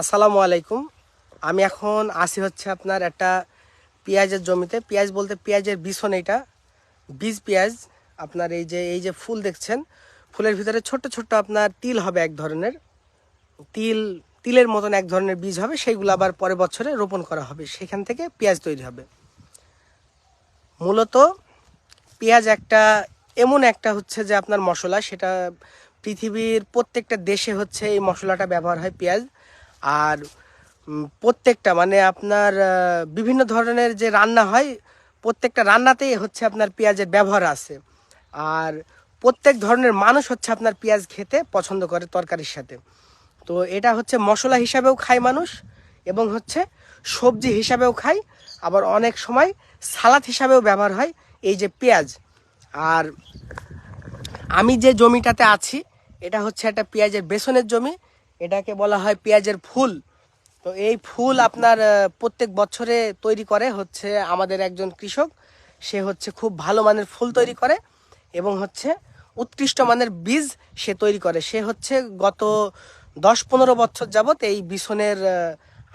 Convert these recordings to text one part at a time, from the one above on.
আসসালামু আলাইকুম। আমি এখন আসি হচ্ছে আপনার একটা পেঁয়াজের জমিতে। পেঁয়াজ বলতে পেঁয়াজের বিছন এটা। বীজ পেঁয়াজ। আপনার এই যে এই যে ফুল দেখছেন, ফুলের ভিতরে ছোট্ট ছোট্ট আপনার তিল হবে এক ধরনের। তিল, তিলের মতন এক ধরনের বীজ হবে, সেইগুলো আবার পরের বছরে রোপণ করা হবে। সেখান থেকে পেঁয়াজ তৈরি হবে। মূলত পেঁয়াজ একটা, এমন একটা হচ্ছে যে আপনার মশলা, সেটা পৃথিবীর প্রত্যেকটা দেশে হচ্ছে এই মশলাটা ব্যবহার হয় পেঁয়াজ। আর প্রত্যেকটা মানে আপনার বিভিন্ন ধরনের যে রান্না হয়, প্রত্যেকটা রান্নাতেই হচ্ছে আপনার পেঁয়াজের ব্যবহার আছে। আর প্রত্যেক ধরনের মানুষ হচ্ছে আপনার পেঁয়াজ খেতে পছন্দ করে তরকারির সাথে। তো এটা হচ্ছে মশলা হিসাবেও খায় মানুষ এবং হচ্ছে সবজি হিসাবেও খায়। আবার অনেক সময় সালাদ হিসাবেও ব্যবহার হয় এই যে পেঁয়াজ। আর আমি যে জমিটাতে আছি, এটা হচ্ছে একটা পেঁয়াজের বেসনের জমি। এটাকে বলা হয় পেঁয়াজের ফুল। তো এই ফুল আপনার প্রত্যেক বছরে তৈরি করে হচ্ছে আমাদের একজন কৃষক। সে হচ্ছে খুব ভালো মানের ফুল তৈরি করে এবং হচ্ছে উৎকৃষ্ট মানের বীজ সে তৈরি করে। সে হচ্ছে গত দশ পনেরো বছর যাবত এই বিছনের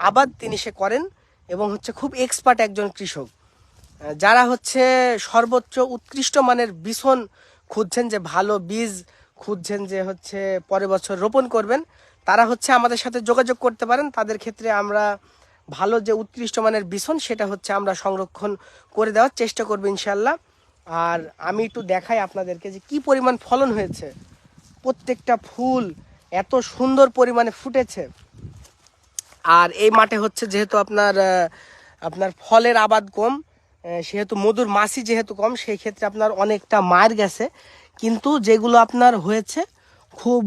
আবাদ তিনি সে করেন এবং হচ্ছে খুব এক্সপার্ট একজন কৃষক। যারা হচ্ছে সর্বোচ্চ উৎকৃষ্ট মানের বিছন খুঁজছেন যে ভালো বীজ খুঁজছেন যে হচ্ছে পরের বছর রোপণ করবেন তারা হচ্ছে আমাদের সাথে যোগাযোগ করতে পারেন। তাদের ক্ষেত্রে আমরা ভালো যে উৎকৃষ্ট মানের বিছন, সেটা হচ্ছে আমরা সংরক্ষণ করে দেওয়ার চেষ্টা করব ইনশাল্লাহ আর আমি একটু দেখাই আপনাদেরকে যে কি পরিমাণ ফলন হয়েছে। প্রত্যেকটা ফুল এত সুন্দর পরিমাণে ফুটেছে। আর এই মাঠে হচ্ছে যেহেতু আপনার আপনার ফলের আবাদ কম সেহেতু মধুর মাছি যেহেতু কম, সেই ক্ষেত্রে আপনার অনেকটা মার গেছে। কিন্তু যেগুলো আপনার হয়েছে খুব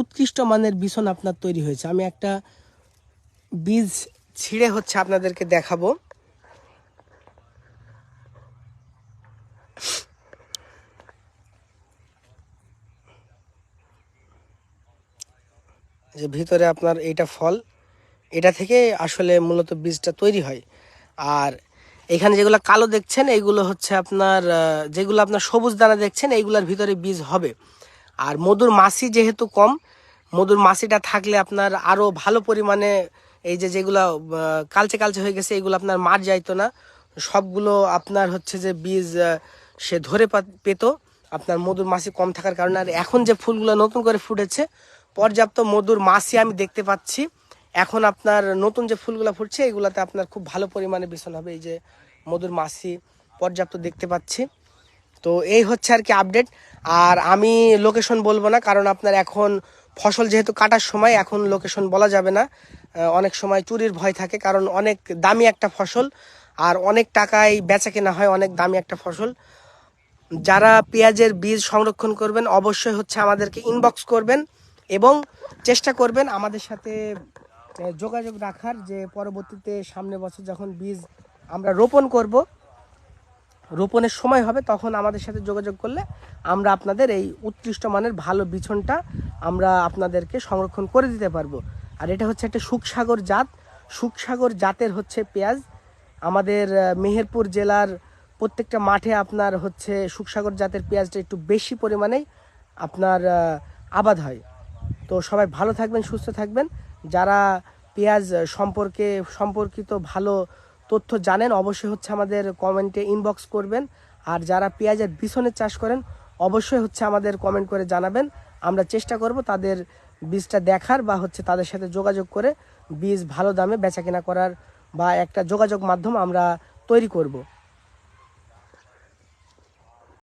উৎকৃষ্ট মানের বিছন আপনার তৈরি হয়েছে। আমি একটা বীজ ছিঁড়ে হচ্ছে আপনাদেরকে দেখাবো। যে ভিতরে আপনার এইটা ফল, এটা থেকে আসলে মূলত বীজটা তৈরি হয়। আর এখানে যেগুলো কালো দেখছেন, এইগুলো হচ্ছে আপনার যেগুলো আপনার সবুজ দানা দেখছেন, এইগুলোর ভিতরে বীজ হবে। আর মধুর মাছি যেহেতু কম, মধুর মাছিটা থাকলে আপনার আরও ভালো পরিমাণে এই যে যেগুলো কালচে কালচে হয়ে গেছে, এগুলো আপনার মার যাইতো না। সবগুলো আপনার হচ্ছে যে বীজ সে ধরে পেত। আপনার মধুর মাছি কম থাকার কারণে। আর এখন যে ফুলগুলো নতুন করে ফুটেছে, পর্যাপ্ত মধুর মাছি আমি দেখতে পাচ্ছি। এখন আপনার নতুন যে ফুলগুলো ফুটছে, এগুলাতে আপনার খুব ভালো পরিমাণে বিছন হবে এই যে মধুর মাছি পর্যাপ্ত দেখতে পাচ্ছি। তো এই হচ্ছে আর কি আপডেট আর আমি লোকেশন বলব না, কারণ আপনার এখন ফসল যেহেতু কাটার সময়, এখন লোকেশন বলা যাবে না। অনেক সময় চুরির ভয় থাকে, কারণ অনেক দামি একটা ফসল আর অনেক টাকায় বেচা কেনা হয় অনেক দামি একটা ফসল। যারা পেঁয়াজের বীজ সংরক্ষণ করবেন, অবশ্যই হচ্ছে আমাদেরকে ইনবক্স করবেন এবং চেষ্টা করবেন আমাদের সাথে যোগাযোগ রাখার যে পরবর্তীতে সামনে বছর যখন বীজ আমরা রোপণ করব রোপণের সময় হবে, তখন আমাদের সাথে যোগাযোগ করলে আমরা আপনাদের এই উৎকৃষ্ট মানের ভালো বিছনটা আমরা আপনাদেরকে সংরক্ষণ করে দিতে পারব। আর এটা হচ্ছে একটা সুখসাগর জাত। সুখসাগর জাতের হচ্ছে পেঁয়াজ। আমাদের মেহেরপুর জেলার প্রত্যেকটা মাঠে আপনার হচ্ছে সুখসাগর জাতের পেঁয়াজটা একটু বেশি পরিমাণেই আপনার আবাদ হয়। তো সবাই ভালো থাকবেন, সুস্থ থাকবেন। যারা পেঁয়াজ সম্পর্কে, সম্পর্কিত ভালো তথ্য জানেন, অবশ্যই হচ্ছে আমাদের কমেন্টে ইনবক্স করবেন। আর যারা পেঁয়াজের বিছনের চাষ করেন, অবশ্যই হচ্ছে আমাদের কমেন্ট করে জানাবেন। আমরা চেষ্টা করব তাদের বীজটা দেখার বা হচ্ছে তাদের সাথে যোগাযোগ করে বীজ ভালো দামে বেচা কেনা করার বা একটা যোগাযোগ মাধ্যম আমরা তৈরি করব।